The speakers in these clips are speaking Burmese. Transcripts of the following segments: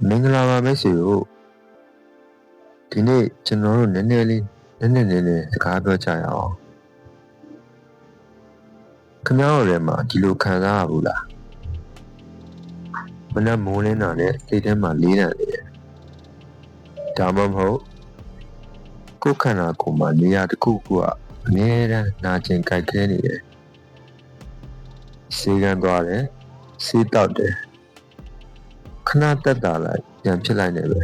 မင်္ဂလာပါမိတ်ဆွေတို့ဒီနေ့ကျွန်တော်တို့နည်းနည်းလေးနည်းနည်းနည်းနည်းစကားပြောကြရအောင်ခင်ဗျားတို့လည်းမဒီလိုခံစားရဘူးလားမနက်မိုးလင်းတာနဲ့စိတ်ထဲမှာလေးနံနေတယ်ဒါမှမဟုတ်ကိုယ်ခန္ဓာကိုယ်မှာနေရာတစ်ခုခုကအမြဲတမ်းနာကျင်ကြိုက်ခဲနေတယ်စေကံသွားတယ်စေးတောက်တယ် ခဏတက်တာလိုက်ပြန်ဖြစ်လိုက်နေပဲ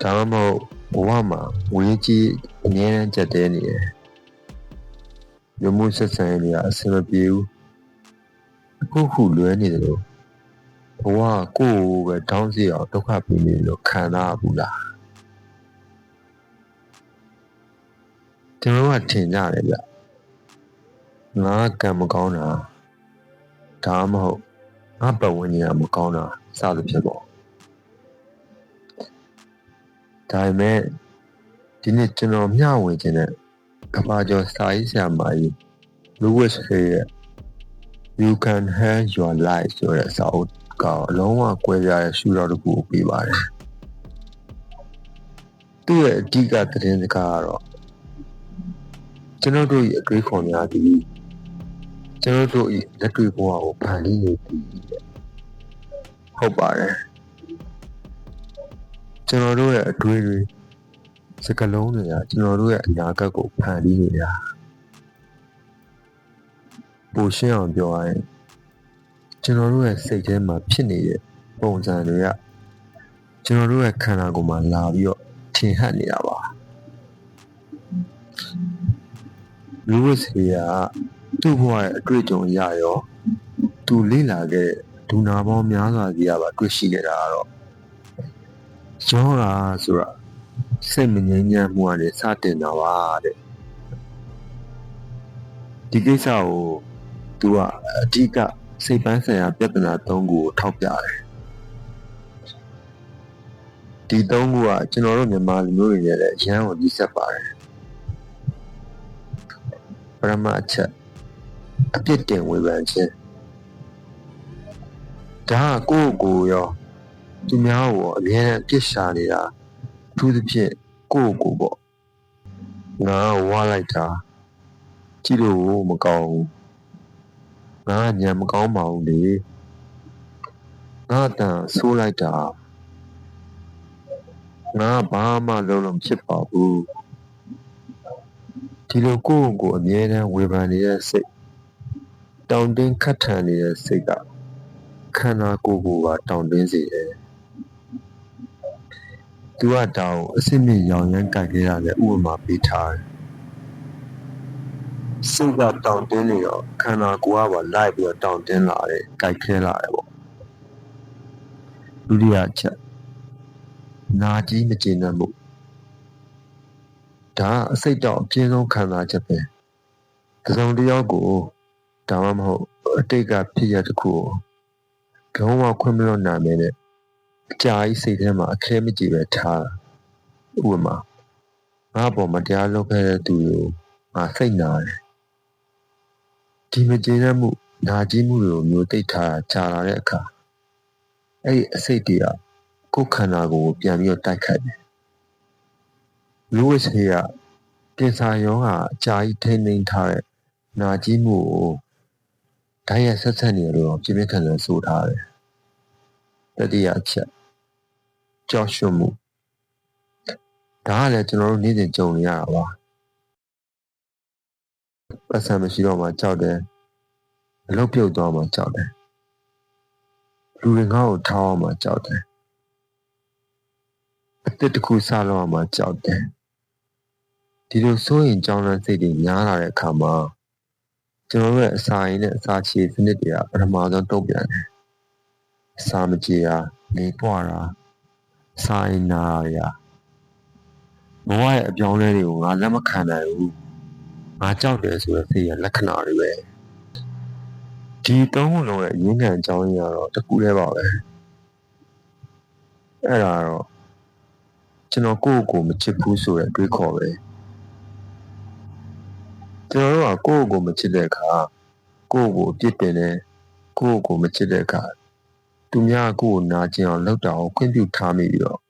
ဒါမှမဟုတ်ဘဝမှာဝေးကြီးအမြဲတမ်းကြက်တဲနေတယ်လူမှုဆက်ဆံရေးတွေကအဆင်မပြေဘူးအခုခုလွဲနေတယ်လို့ဘဝကိုယ်ကိုပဲတောင်းစီအောင်ဒုက္ခပေးနေလို့ခံစားဘူးလားကျွန်တော်ကထင်ကြတယ်ဗျငါကံမကောင်းတာဒါမှမဟုတ် ငါပတ်ဝန်းကျင်ကမကောင်းတာစသဖြင့်ပေါ့ဒါပေမဲ့ဒီနေ့ကျွန်တော်မျှဝေခြင်းတဲ့ကဘာကျော်စာရေးဆရာမကြီး Lewis Hay ရဲ့ You can have your life ဆိုတဲ့စာအုပ်ကအလုံးဝကွဲပြားတဲ့ရှုထောင့်တစ်ခုကိုပြပါတယ်သူ့ရဲ့အဓိကသတင်းစကားကတော့ကျွန်တော်တို့ရဲ့အတွေးခေါ်များသည် ကျွန်တော်တို့၏လက်တွေ့ဘဝကိုဖန်တီးနေသည်ဟုတ်ပါတယ်ကျွန်တော်တို့ရဲ့အတွေးတွေစကလုံးတွေကကျွန်တော်တို့ရဲ့အနာဂတ်ကိုဖန်တီးနေတာပိုရှင်းအောင်ပြောရရင်ကျွန်တော်တို့ရဲ့စိတ်ထဲမှာဖြစ်နေတဲ့ပုံစံတွေကကျွန်တော်တို့ရဲ့ခန္ဓာကိုယ်မှာလာပြီးတော့ထင်ဟပ်နေတာပါလူဝစ်စီက သူ့ဘဝရဲ့အတွေ့အကြုံရရောသူလေ့လာခဲ့ဒူနာပေါင်းများစွာစီကပါတွေ့ရှိခဲ့တာကတော့ယောဂါဆိုတာစိတ်မငြိမ်းချမ်းမှုကနေစတင်တာပါတဲ့ဒီကိစ္စကိုသူကအဓိကစိတ်ပန်းဆိုင်ရာပြဿနာ၃ခုကိုထောက်ပြတယ်ဒီ၃ခုကကျွန်တော်တို့မြန်မာလူမျိုးတွေနဲ့လည်းအရန်ကိုဒီဆက်ပါတယ်ပရမအချက် အပြစ်တင်ဝေဖန်ခြင်းဒါကကိုယ့်ကိုယ်ရောသူများကိုအမြဲတမ်းအပြစ်ရှာနေတာအထူးသဖြင့်ကိုယ့်ကိုယ်ပေါ့ငါဝါလိုက်တာကြည့်လို့မကောင်းဘူးငါညံမကောင်းပါဘူးလေငါတန်ဆိုးလိုက်တာငါဘာမှလုံးလုံးဖြစ်ပါဘူးဒီလိုကိုယ့်ကိုယ်အမြဲတမ်းဝေဖန်နေတဲ့စိတ် တောင်တင်းခတ်ထန်နေတဲ့စိတ်ကခန္ဓာကိုယ်ကိုပါတောင်တင်းစေတယ်သူကတောင်အစစ်မြင့်ရောင်ရမ်းကြိုက်ခဲ့ရတဲ့ဥပမာပေးထားတယ်စိတ်ကတောင်တင်းနေတော့ခန္ဓာကိုယ်ကပါလိုက်ပြီးတော့တောင်တင်းလာတယ်ကြိုက်ခဲလာတယ်ပေါ့ဒုတိယချက်နာကြီးမကျေနပ်မှုဒါအစိတ်တော့အပြင်းဆုံးခံစားချက်ပဲတစုံတစ်ယောက်ကို ဒါမှမဟုတ်အတိတ်ကဖြစ်ရတဲ့ခုကိုလုံးဝခွင့်မလွတ်နိုင်မယ်နဲ့အကြာကြီးစိတ်ထဲမှာအခဲမကြည့်ပဲထားဥပမာငါ့ပေါ်မတရားလုပ်ခဲ့တဲ့သူကိုငါစိတ်နာတယ်ဒီမကျေနပ်မှုနာကျင်မှုတွေကိုမျိုးသိထားတာကြာလာတဲ့အခါအဲ့ဒီအစိတ်တွေကကိုယ်ခန္ဓာကိုယ်ကိုပြန်ပြီးတော့တိုက်ခိုက်တယ်လူဝိစေကကင်ဆာရောဂါအကြာကြီးထိန်းသိမ်းထားတဲ့နာကျင်မှုကို ဓာတ်ရိုက်ဆက်ဆက်နေလို့ပြင်းပြထန်ထန်ဆိုထားတယ်တတိယအချက်ကြောက်ရွံ့မှုဒါကလည်းကျွန်တော်တို့နေ့စဉ်ကြုံနေရတာပါပတ်စံမရှိတော့မှကြောက်တယ်အလုပ်ပြုတ်သွားမှကြောက်တယ်လူတွေငါ့ကိုထားအောင်မှကြောက်တယ်အစ်တစ်ခုစလောက်အောင်မှကြောက်တယ်ဒီလိုစိုးရင်ကြောင်းလန့်စိတ်တွေများလာတဲ့အခါမှာ ကျွန်တော်တို့ရဲ့အစာရည်နဲ့အစာချေစနစ်တွေကပထမဆုံးတုံ့ပြန်တယ်အစာမကြေတာနေပွားတာအစာရည်နာရဘဝရဲ့အပြောင်းလဲတွေကိုငါလက်မခံနိုင်ဘူးငါကြောက်တယ်ဆိုတဲ့စိတ်ရလက္ခဏာတွေပဲဒီသုံးခုလုံးရဲ့ရင်းခံအကြောင်းရင်းကတော့တခုတည်းပါပဲအဲ့ဒါတော့ကျွန်တော်ကိုယ့်ကိုယ်မချစ်ဘူးဆိုတဲ့တွေးခေါ်ပဲ ကျွန်တော်တို့ကကိုယ့်ကိုယ်မချစ်တဲ့အခါကိုယ့်ကိုယ်အပြစ်တင်တယ်ကိုယ့်ကိုယ်မချစ်တဲ့အခါသူများကိုယ်ကိုနာကျင်အောင်လုပ်တာကိုခွင့်ပြုထားမိပြီးတော့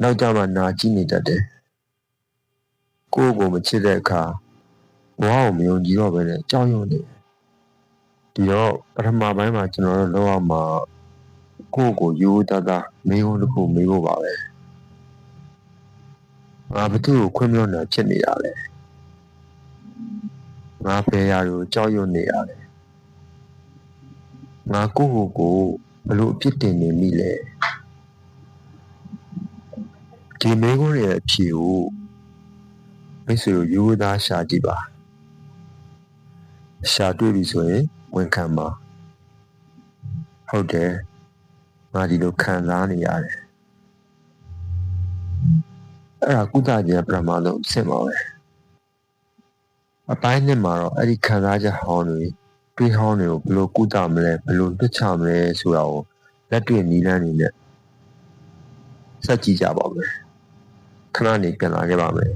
နောက်ကြမှာနာကြည့်နေတတ်တယ်ကိုယ့်ကိုယ်မချစ်တဲ့အခါဘဝကိုမယုံကြည်တော့ဘဲနဲ့ကြောက်ရွံ့နေတယ်ဒီတော့ပထမပိုင်းမှာကျွန်တော်တို့လောက်အောင်မှာကိုယ့်ကိုယ်ရိုးသားသားမေးခွန်းတစ်ခုမေးဖို့ပါပဲငါဘသူ့ကိုခွင့်မလွတ်နိုင်ဖြစ်နေရလဲ ငါဖယ်ရာကိုကြောက်ရွံ့နေရတယ်ငါကိုယ့်ကိုယ်ကိုဘလို့အပြစ်တင်နေမိလဲဒီမေးခွန်းတွေရဲ့အဖြေကိုမိတ်ဆွေတို့ရိုးသားရှာကြည့်ပါရှာတွေ့ပြီဆိုရင်ဝန်ခံပါဟုတ်တယ်ငါဒီလိုခံစားနေရတယ်အဲ့ဒါကုသခြင်းပထမဆုံးအဆင့်ပါပဲ အပိုင်းနှစ်မှာတော့အဲ့ဒီခံစားချက်ဟောင်းတွေတွေးဟောင်းတွေကိုဘယ်လိုကုသမလဲဘယ်လိုလွတ်ချမလဲဆိုတာကိုလက်တွေ့နည်းလမ်းတွေနဲ့စက်ကြည့်ကြပါမယ်ခဏနေပြန်လာခဲ့ပါမယ်